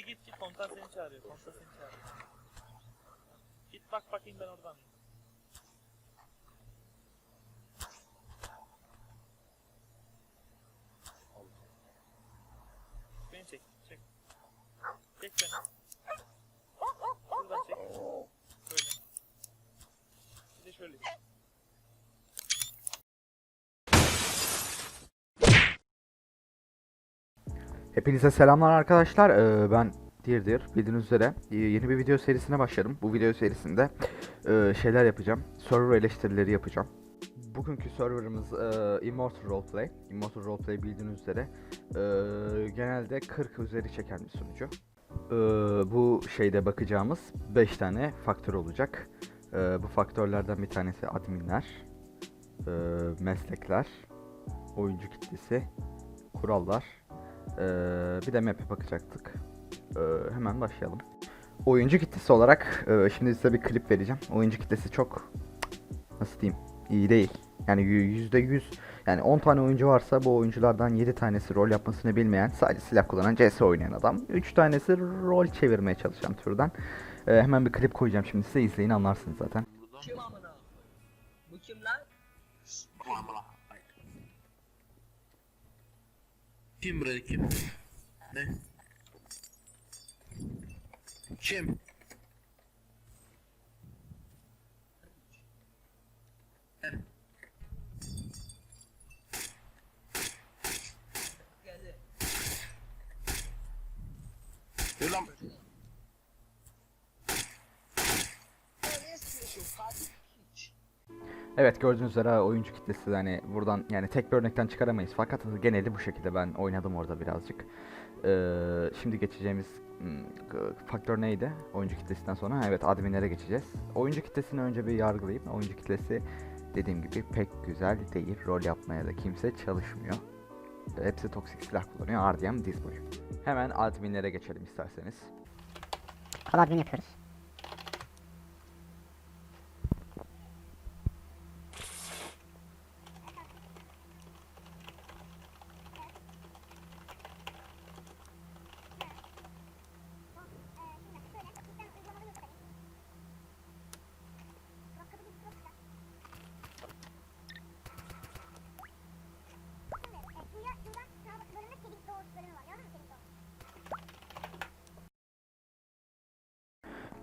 Hadi git git komutan seni çağırıyor. Komutan seni çağırıyor. Git bak bakayım ben oradan. Beni çek. Çek beni. Şuradan çek. Şöyle. Bir de şöyle. Hepinize selamlar arkadaşlar. Ee, ben Dirdir. Bildiğiniz üzere e, yeni bir video serisine başladım. Bu video serisinde e, şeyler yapacağım. Server eleştirileri yapacağım. Bugünkü serverımız e, Immortal Roleplay. Immortal Roleplay bildiğiniz üzere e, genelde 40 üzeri çeken bir sunucu. E, bu şeyde bakacağımız 5 tane faktör olacak. E, bu faktörlerden bir tanesi adminler, e, meslekler, oyuncu kitlesi, kurallar, ee, bir de map'e bakacaktık. Ee, hemen başlayalım. Oyuncu kitlesi olarak e, şimdi size bir klip vereceğim. Oyuncu kitlesi çok nasıl diyeyim iyi değil. Yani yü- yüzde yüz yani 10 tane oyuncu varsa bu oyunculardan 7 tanesi rol yapmasını bilmeyen sadece silah kullanan CS oynayan adam. 3 tanesi rol çevirmeye çalışan türden. Ee, hemen bir klip koyacağım şimdi size izleyin anlarsınız zaten. Kim amına? Bu kim lan? Kim buraya kim? Ne? Kim? Kim? Geldi. Dur lan. Evet gördüğünüz üzere oyuncu kitlesi hani buradan yani tek bir örnekten çıkaramayız fakat geneli bu şekilde ben oynadım orada birazcık. Ee, şimdi geçeceğimiz hmm, faktör neydi? Oyuncu kitlesinden sonra evet adminlere geçeceğiz. Oyuncu kitlesini önce bir yargılayayım. Oyuncu kitlesi dediğim gibi pek güzel değil. Rol yapmaya da kimse çalışmıyor. Hepsi toksik silah kullanıyor. RDM diz boyu. Hemen adminlere geçelim isterseniz. Kol admin yapıyoruz.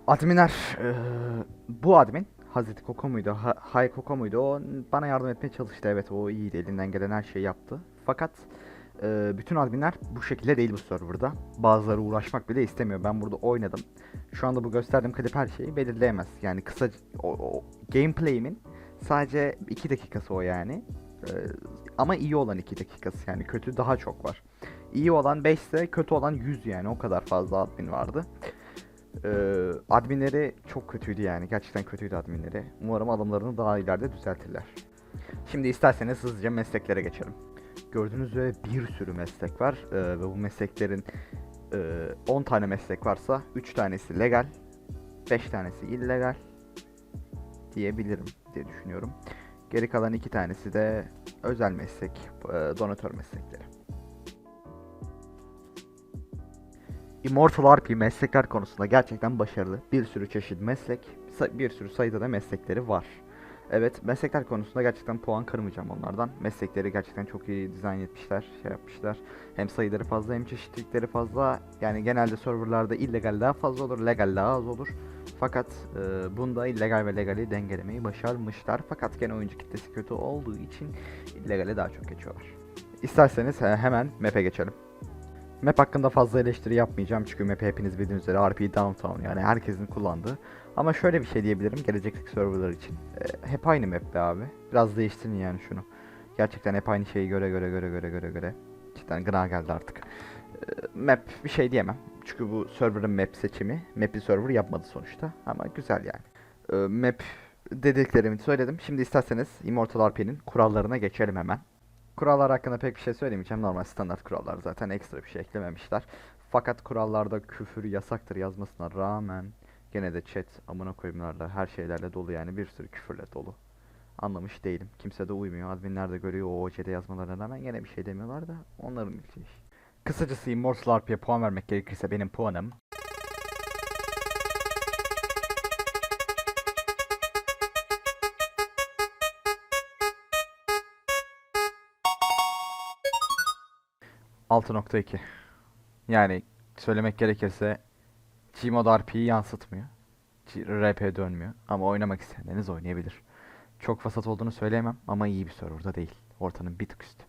Adminler, eee, bu admin Hazreti Koko muydu, ha, Hay Koko muydu? O bana yardım etmeye çalıştı. Evet, o iyiydi. Elinden gelen her şeyi yaptı. Fakat eee, bütün adminler bu şekilde değil bu serverda. Bazıları uğraşmak bile istemiyor. Ben burada oynadım. Şu anda bu gösterdiğim klip her şeyi belirleyemez. Yani kısa o, o gameplay'imin sadece 2 dakikası o yani. Eee, ama iyi olan 2 dakikası yani kötü daha çok var. İyi olan 5 ise kötü olan 100 yani o kadar fazla admin vardı. Ee, adminleri çok kötüydü yani. Gerçekten kötüydü adminleri. Umarım alımlarını daha ileride düzeltirler. Şimdi isterseniz hızlıca mesleklere geçelim. Gördüğünüz üzere bir sürü meslek var. Ee, ve bu mesleklerin e, 10 tane meslek varsa 3 tanesi legal, 5 tanesi illegal diyebilirim diye düşünüyorum. Geri kalan 2 tanesi de özel meslek, e, donatör meslekleri. Immortal RP meslekler konusunda gerçekten başarılı. Bir sürü çeşit meslek, bir sürü sayıda da meslekleri var. Evet, meslekler konusunda gerçekten puan kırmayacağım onlardan. Meslekleri gerçekten çok iyi dizayn etmişler, şey yapmışlar. Hem sayıları fazla hem çeşitlilikleri fazla. Yani genelde serverlarda illegal daha fazla olur, legal daha az olur. Fakat e, bunda illegal ve legali dengelemeyi başarmışlar. Fakat gene oyuncu kitlesi kötü olduğu için illegale daha çok geçiyorlar. İsterseniz he- hemen map'e geçelim. Map hakkında fazla eleştiri yapmayacağım çünkü map hepiniz bildiğiniz üzere RP Downtown yani herkesin kullandığı. Ama şöyle bir şey diyebilirim gelecekteki serverlar için. Ee, hep aynı map be abi. Biraz değiştirin yani şunu. Gerçekten hep aynı şeyi göre göre göre göre göre göre. Cidden gına geldi artık. Ee, map bir şey diyemem. Çünkü bu server'ın map seçimi. Map'i server yapmadı sonuçta. Ama güzel yani. Ee, map dediklerimi söyledim. Şimdi isterseniz Immortal RP'nin kurallarına geçelim hemen. Kurallar hakkında pek bir şey söylemeyeceğim. Normal standart kurallar zaten ekstra bir şey eklememişler. Fakat kurallarda küfür yasaktır yazmasına rağmen gene de chat amına koyumlarla her şeylerle dolu yani bir sürü küfürle dolu. Anlamış değilim. Kimse de uymuyor. Adminler de görüyor o OC'de yazmalarına rağmen gene bir şey demiyorlar da onların bileceği iş. Kısacası Immortal RP'ye puan vermek gerekirse benim puanım... ...6.2. Yani söylemek gerekirse... Gmod RP'yi yansıtmıyor. RP dönmüyor. Ama oynamak isteyenleriniz oynayabilir. Çok vasat olduğunu söyleyemem ama iyi bir serverda değil. Ortanın bir tık üstü.